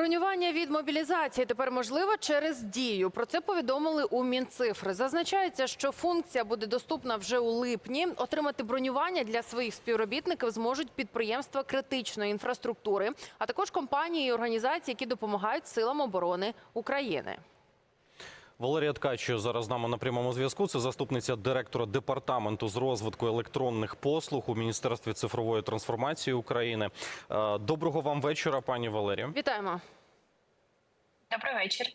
Бронювання від мобілізації тепер можливо через дію. Про це повідомили у Мінцифри. Зазначається, що функція буде доступна вже у липні. Отримати бронювання для своїх співробітників зможуть підприємства критичної інфраструктури, а також компанії і організації, які допомагають силам оборони України. Валерія Ткач зараз з нами на прямому зв'язку. Це заступниця директора департаменту з розвитку електронних послуг у Міністерстві цифрової трансформації України. Е, Доброго вам вечора, пані Валерію. Вітаємо. Добрий вечір.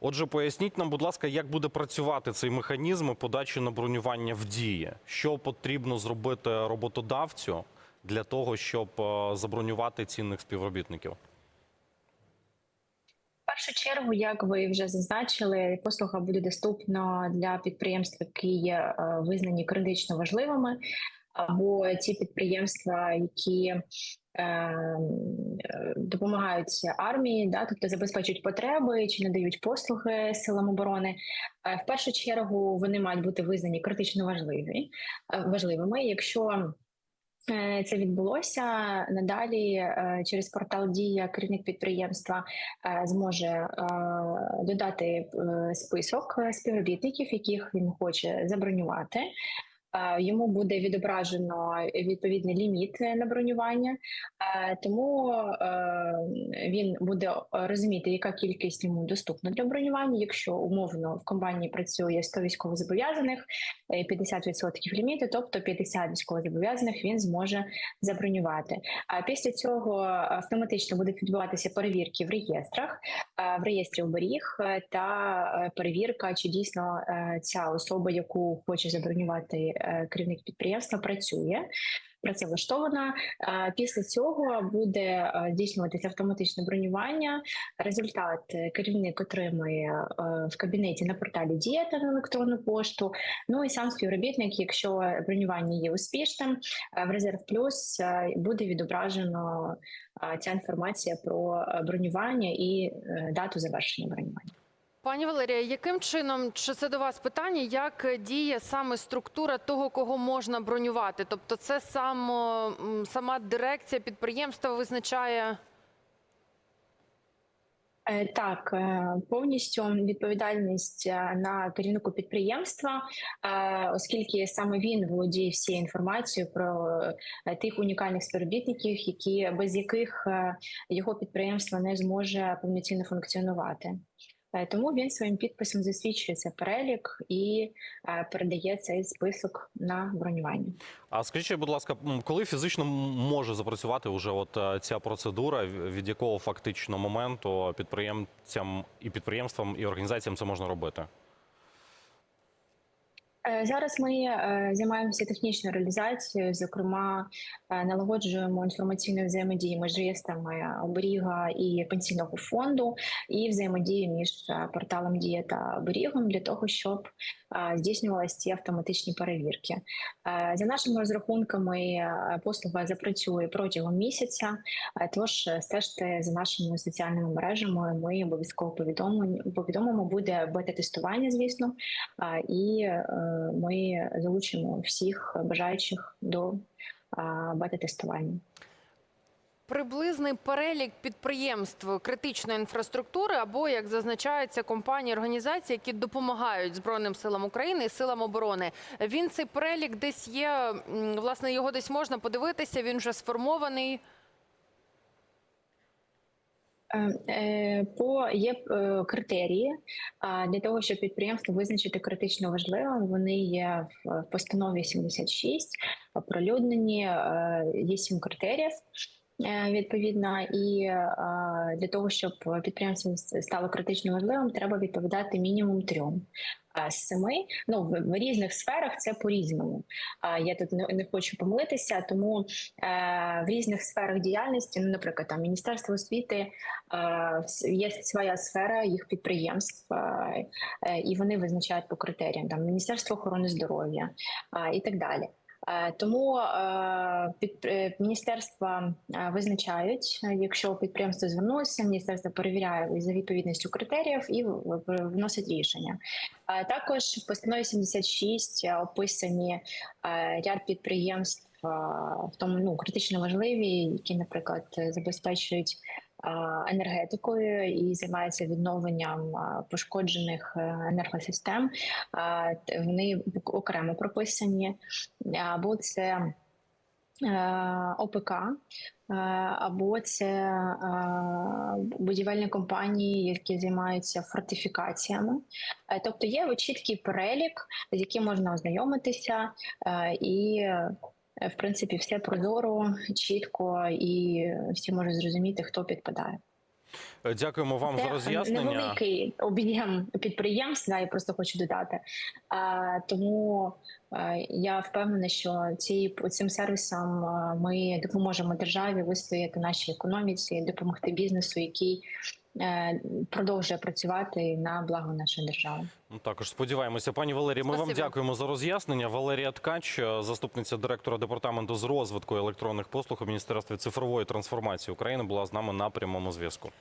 Отже, поясніть нам, будь ласка, як буде працювати цей механізм подачі на бронювання в дії? Що потрібно зробити роботодавцю для того, щоб е, забронювати цінних співробітників? Першу чергу, як ви вже зазначили, послуга буде доступна для підприємств, які є е, визнані критично важливими, або ті підприємства, які е, е, допомагають армії, да, тобто забезпечують потреби чи надають послуги силам оборони. В першу чергу вони мають бути визнані критично важливі, важливими. Якщо Це відбулося надалі е, через портал Дія керівник підприємства е, зможе е, додати е, список співробітників, яких він хоче забронювати. Е, Йому буде відображено відповідний ліміт на бронювання, Е, тому е, він буде розуміти, яка кількість йому доступна для бронювання. Якщо умовно в компанії працює 100 військовозобов'язаних, е, 50% ліміту, тобто 50 військовозобов'язаних він зможе забронювати. А після цього автоматично будуть відбуватися перевірки в реєстрах, в реєстрі оберіг та перевірка, чи дійсно ця особа, яку хоче забронювати керівник підприємства, працює. Працевлаштована Е, після цього буде е, здійснюватися автоматичне бронювання. Результат е, керівник отримує е, в кабінеті на порталі Дія та на електронну пошту. Ну і сам співробітник, якщо бронювання є успішним, е, в резерв плюс е, буде відображено е, ця інформація про е, бронювання і е, дату завершення бронювання. Пані Валерія, яким чином чи це до вас питання? Як діє саме структура того, кого можна бронювати? Тобто, це само сама дирекція підприємства визначає. Е, Так, е, повністю відповідальність е, на керівнику підприємства, оскільки саме він володіє всією інформацією про тих унікальних співробітників, які без яких його підприємство не зможе повноцінно функціонувати. Тому він своїм підписом засвідчує цей перелік і передає цей список на бронювання. А скажіть, будь ласка, коли фізично може запрацювати вже от ця процедура, від якого фактично моменту підприємцям і підприємствам і організаціям це можна робити? Е, Зараз ми е, займаємося технічною реалізацією, зокрема, е, налагоджуємо інформаційну взаємодію між реєстрами оберіга і пенсійного фонду, і взаємодію між порталом Дія та оберігом для того, щоб здійснювалися ці автоматичні перевірки. За нашими розрахунками, послуга запрацює протягом місяця. Тож стежте за нашими соціальними мережами. Ми обов'язково повідомимо. Буде бета-тестування, звісно. І ми залучимо всіх бажаючих до бета-тестування. Приблизний перелік підприємств критичної інфраструктури або, як зазначається, компанії, організації, які допомагають Збройним силам України і силам оборони. Він цей перелік десь є. Власне, його десь можна подивитися. Він вже сформований. Е, е, По є е, критерії для того, щоб підприємство визначити критично важливим. Вони є в постанові 76, оприлюднені. Є сім критеріїв. Відповідно, і для того, щоб підприємство стало критично важливим, треба відповідати мінімум трьом семи. Ну в, в різних сферах це по різному. А я тут не, не хочу помилитися, тому е, в різних сферах діяльності, ну, наприклад, там міністерство освіти е, є своя сфера їх підприємств, е, і вони визначають по критеріям там Міністерство охорони здоров'я і так далі. Е, Тому е, під е, міністерства визначають, якщо підприємство звернулося, міністерство перевіряє за відповідністю критеріїв і вносить рішення. Також в постанові 76 описані ряд підприємств, в тому ну критично важливі, які, наприклад, забезпечують енергетикою і займається відновленням пошкоджених е, енергосистем. Вони окремо прописані, або це е, ОПК, е, або це будівельні компанії, які займаються фортифікаціями. Тобто є чіткий перелік, з яким можна ознайомитися, і в принципі все прозоро, чітко, і всі можуть зрозуміти, хто підпадає. Е, Дякуємо вам за роз'яснення. невеликий об'єм підприємств, да, я просто хочу додати. А, тому а, я впевнена, що ці, цим сервісом а, ми допоможемо державі вистояти нашій економіці, допомогти бізнесу, який е, продовжує працювати на благо нашої держави. Ну, Також сподіваємося, пані Валерія. Ми вам дякуємо за роз'яснення. Валерія Ткач, е, заступниця директора департаменту з розвитку електронних послуг у міністерстві цифрової трансформації України, була з нами на прямому зв'язку.